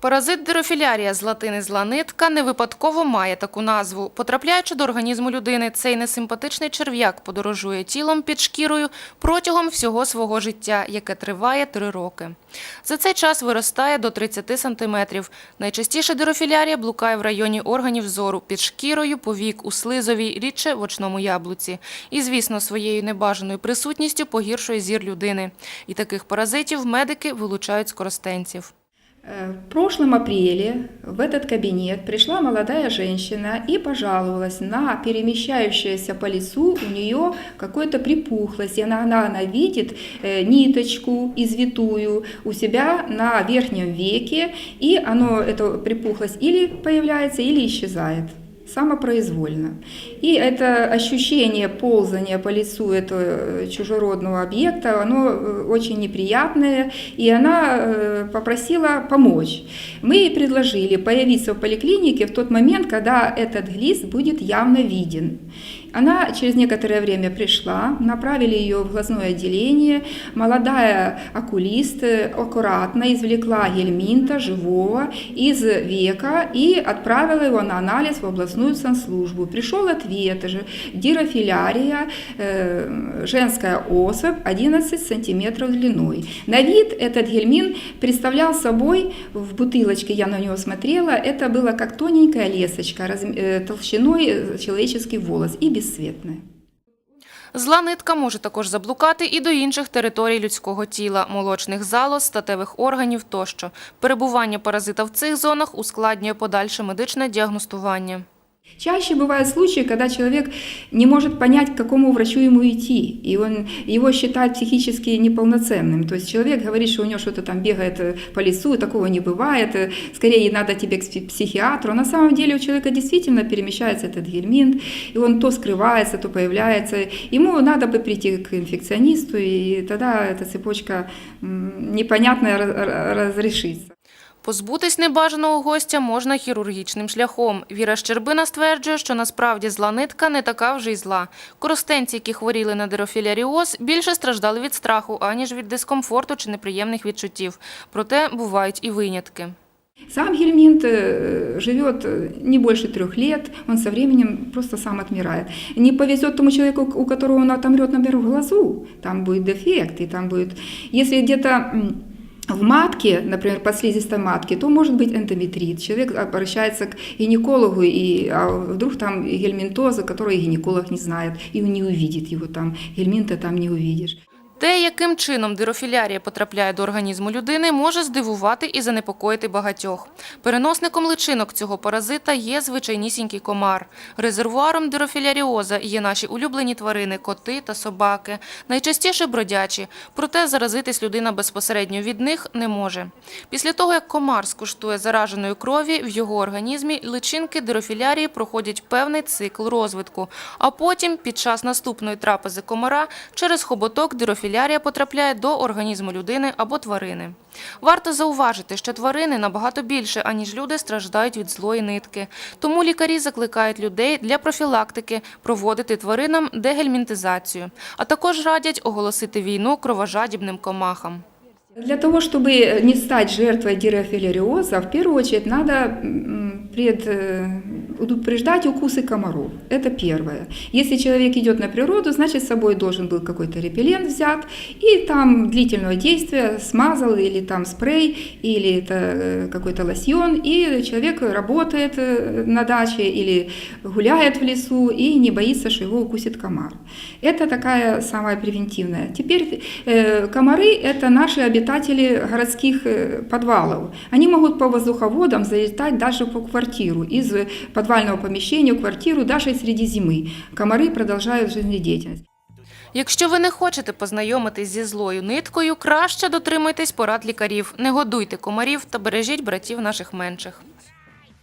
Паразит дирофілярія з латини зла нитка не випадково має таку назву. Потрапляючи до організму людини, цей несимпатичний черв'як подорожує тілом під шкірою протягом всього свого життя, яке триває три роки. За цей час виростає до 30 сантиметрів. Найчастіше дирофілярія блукає в районі органів зору під шкірою, повік у слизовій, рідше в очному яблуці. І, звісно, своєю небажаною присутністю погіршує зір людини. І таких паразитів медики вилучають з коростенців. Э, В прошлом апреле в этот кабинет пришла молодая женщина и пожаловалась на перемещающуюся по лицу у нее какую-то припухлость. И она, она, она видит э, ниточку извитую у себя на верхнем веке, и оно, эта припухлость или появляется, или исчезает самопроизвольно. И это ощущение ползания по лицу этого э, чужеродного объекта, оно э, очень неприятное, и она э, попросила помочь. Мы ей предложили появиться в поликлинике в тот момент, когда этот глист будет явно виден. Она через некоторое время пришла, направили ее в глазное отделение. Молодая окулист э, аккуратно извлекла гельминта живого из века и отправила его на анализ в областную санслужбу. Пришел ответ же дирофилярия, э, женская особь 11 сантиметров длиной. На вид этот гельмин представлял собой в бутылочке, я на него смотрела, это было как тоненькая лесочка э, толщиной человеческий волос и бесцветная. Зла нитка може також заблукати і до інших територій людського тіла, молочних залоз, статевих органів тощо. Перебування паразита в цих зонах ускладнює подальше медичне діагностування. Чаще бывают случаи, когда человек не может понять, к какому врачу ему идти, и он его считает психически неполноценным. То есть человек говорит, что у него что-то там бегает э, по лесу, такого не бывает, э, скорее надо тебе к пси- психиатру. На самом деле у человека действительно перемещается этот гельминт, и он то скрывается, то появляется. Ему надо бы прийти к инфекционисту, и тогда эта цепочка непонятная раз- раз- разрешится. Позбутись небажаного гостя можна хірургічним шляхом. Віра Щербина стверджує, що насправді зла нитка не така вже й зла. Коростенці, які хворіли на дирофіляріоз, більше страждали від страху, аніж від дискомфорту чи неприємних відчуттів. Проте бувають і винятки. Сам гельминт э, живет э, не больше трех лет, он со временем просто сам отмирает. Не повезет тому человеку, у которого он отомрет, например, в глазу, там будет дефект, и там будет... Где-то м, в матке, например, подслизистой матке, то может быть эндометрит. Человек обращается к гинекологу, и, а вдруг там гельминтоза, который гинеколог не знает, и он не увидит его там, гельминта там не увидишь. Те, яким чином дирофілярія потрапляє до організму людини, може здивувати і занепокоїти багатьох. Переносником личинок цього паразита є звичайнісінький комар. Резервуаром дирофіляріоза є наші улюблені тварини – коти та собаки. Найчастіше бродячі, проте заразитись людина безпосередньо від них не може. Після того, як комар скуштує зараженої крові, в його організмі личинки дирофілярії проходять певний цикл розвитку, а потім, під час наступної трапези комара, через хоботок дирофілярія потрапляє до організму людини або тварини. Варто зауважити, що тварини набагато більше, аніж люди, страждають від злої нитки. Тому лікарі закликають людей для профілактики проводити тваринам дегельмінтизацію, а також радять оголосити війну кровожадібним комахам. Для того, чтобы не стать жертвой дирофилариоза, в первую очередь надо пред, э, предупреждать укусы комаров. Это первое. Если человек идет на природу, значит с собой должен был какой-то репеллент взят, и там длительного действия смазал или там спрей, или это э, какой-то лосьон, и человек работает э, на даче или гуляет в лесу и не боится, что его укусит комар. Это такая самая превентивная. Теперь э, комары – это наши обитатели городских подвалов. Они могут по воздуховодам залетать даже по квартиру, из подвального помещения квартиру, даже среди зимы. Комары продолжают. Якщо ви не хочете познайомитись зі злою ниткою, краще дотримуйтесь порад лікарів, не годуйте комарів та бережіть братів наших менших.